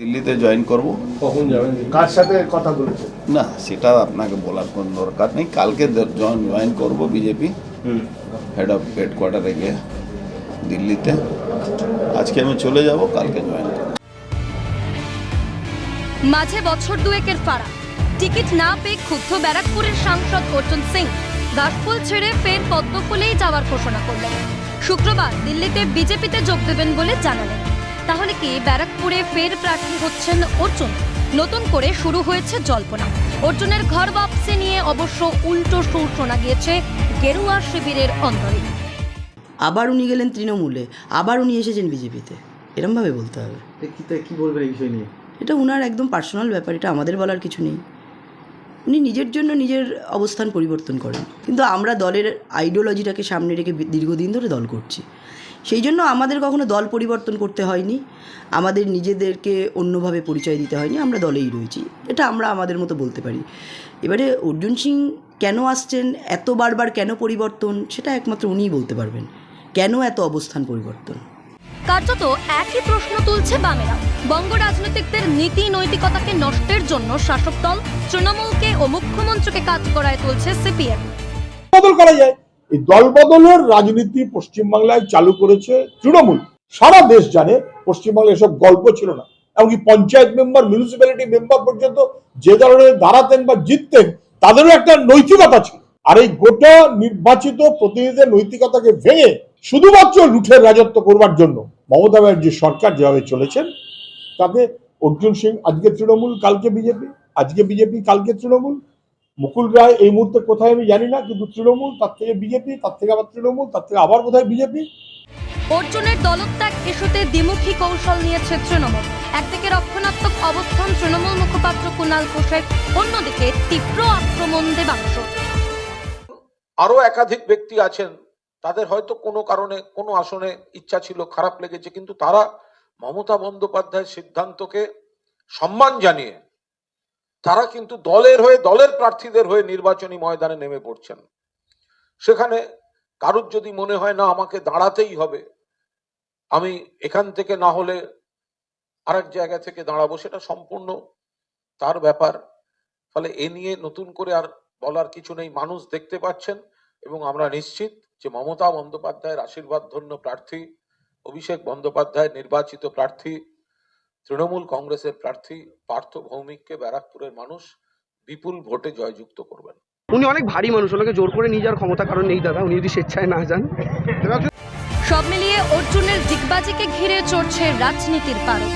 দিল্লিতে জয়েন করব। কখন যাবেন কার সাথে কথা বলেছেন? না সেটা আপনাকে বলার কোনো দরকার নেই। কালকে জয়েন জয়েন করব বিজেপি হেড অফ হেডকোয়ার্টারে গিয়ে দিল্লিতে। আজকে আমি চলে যাব কালকে জয়েন করব। মাঝে বছর দুয়েকের ফারাক। টিকিট না পেয়ে ক্ষুব্ধ ব্যারাকপুরের সাংসদ অর্জুন সিং দাসফুল ছেড়ে ফের পদ্মফুলেই যাওয়ার ঘোষণা করলেন। শুক্রবার দিল্লিতে বিজেপিতে যোগ দেবেন বলে জানালেন। তাহলে কি ব্যারাকপুরে ফের প্রার্থী হচ্ছেন অর্জুন? নতুন করে শুরু হয়েছে জল্পনা। অর্জুনের ঘর বাপসে নিয়ে অবশ্য উল্টো সুর শোনা গিয়েছে গেরুয়া শিবিরের অন্তরে আবার উনি গেলেন তৃণমূলে আবার উনি এসেছেন বিজেপিতে। এরমভাবে বলতে হবে। কি কি বলবেন এই বিষয় নিয়ে? এটা উনার একদম পার্সোনাল ব্যাপার এটা আমাদের বলার কিছু নেই। উনি নিজের জন্য নিজের অবস্থান পরিবর্তন করেন। কিন্তু আমরা দলের আইডিওলজিটাকে সামনে রেখে দীর্ঘদিন ধরে দল করছি। সেই জন্য আমাদের কখনো দল পরিবর্তন করতে হয়নি। আমাদের নিজেদেরকে অন্যভাবে পরিচয় দিতে হয়নি। আমরা দলেই রয়েছি। এটা আমরা আমাদের মতো বলতে পারি। এবারে অর্জুন সিং কেন আসছেন? এত বারবার কেন পরিবর্তন? সেটা একমাত্র উনিই বলতে পারবেন। কেন এত অবস্থান পরিবর্তন? কার্যত একই প্রশ্ন তুলছে বামেরা। বঙ্গ রাজনীতিকদের নীতি নৈতিকতাকে নষ্টের জন্য শাসক দল তৃণমূলকে ও মুখ্যমন্ত্রীকে কাজ করায় তুলছে সিপিএম। বদল করা যায়। এই দল বদলের রাজনীতি পশ্চিমবাংলায় চালু করেছে তৃণমূল। সারা দেশ জানে পশ্চিমবাংলায় এসব গল্প ছিল না। এমনকি পঞ্চায়েত মেম্বার মিউনিসিপ্যালিটি মেম্বার পর্যন্ত যে দলের দাঁড়াতেন বা জিততেন, তাদেরও একটা নৈতিকতা ছিল। আর এই গোটা নির্বাচিত প্রতিনিধিদের নৈতিকতাকে ভেঙে শুধুমাত্র লুঠের রাজত্ব করবার জন্য মমতা ব্যানার্জি সরকার যেভাবে চলেছেন তাতে অর্জুন সিং আজকে তৃণমূল কালকে বিজেপি। আজকে বিজেপি কালকে তৃণমূল। মুকুল রায় এই মুহূর্তে কোথায় আমি জানি না কিন্তু তৃণমূল তার থেকে বিজেপি তার থেকে আবার তৃণমূল তার থেকে আবার কোথায় বিজেপি? অর্জুনের দলত্যাগ ইস্যুতে দ্বিমুখী কৌশল নিয়েছে তৃণমূল। একদিকে রক্ষণাত্মক অবস্থান তৃণমূল মুখপাত্র কুণাল ঘোষের অন্যদিকে তীব্র আক্রমণ দেবাংশ আরও একাধিক ব্যক্তি আছেন তাদের হয়তো কোনো কারণে, কোনো আসনে ইচ্ছা ছিল, খারাপ লেগেছে, কিন্তু তারা মমতা বন্দ্যোপাধ্যায়ের সিদ্ধান্তকে সম্মান জানিয়ে তারা কিন্তু দলের হয়ে, দলের প্রার্থীদের হয়ে নির্বাচনী ময়দানে নেমে পড়ছেন। সেখানে কারুর যদি মনে হয়, না, আমাকে দাঁড়াতেই হবে, আমি এখান থেকে না হলে আরেক জায়গা থেকে দাঁড়াবো, সেটা সম্পূর্ণ তার ব্যাপার। ফলে এ নিয়ে নতুন করে আর বলার কিছু নেই। মানুষ দেখতে পাচ্ছেন এবং আমরা নিশ্চিত যে মমতা বন্দ্যোপাধ্যায়ের আশীর্বাদ ধন্য প্রার্থী অভিষেক বন্দ্যোপাধ্যায় নির্বাচিত প্রার্থী তৃণমূল কংগ্রেসের প্রার্থী পার্থ ভৌমিককে ব্যারাকপুরের মানুষ বিপুল ভোটে জয়যুক্ত করবেন। উনি অনেক ভারী মানুষ ওনাকে জোর করে নিয়ে যাওয়ার ক্ষমতা কারণ নেই দাদা উনি যদি স্বেচ্ছায় না যান। সব মিলিয়ে অর্জুনের দিগবাজিকে ঘিরে চড়ছে রাজনীতির পারদ।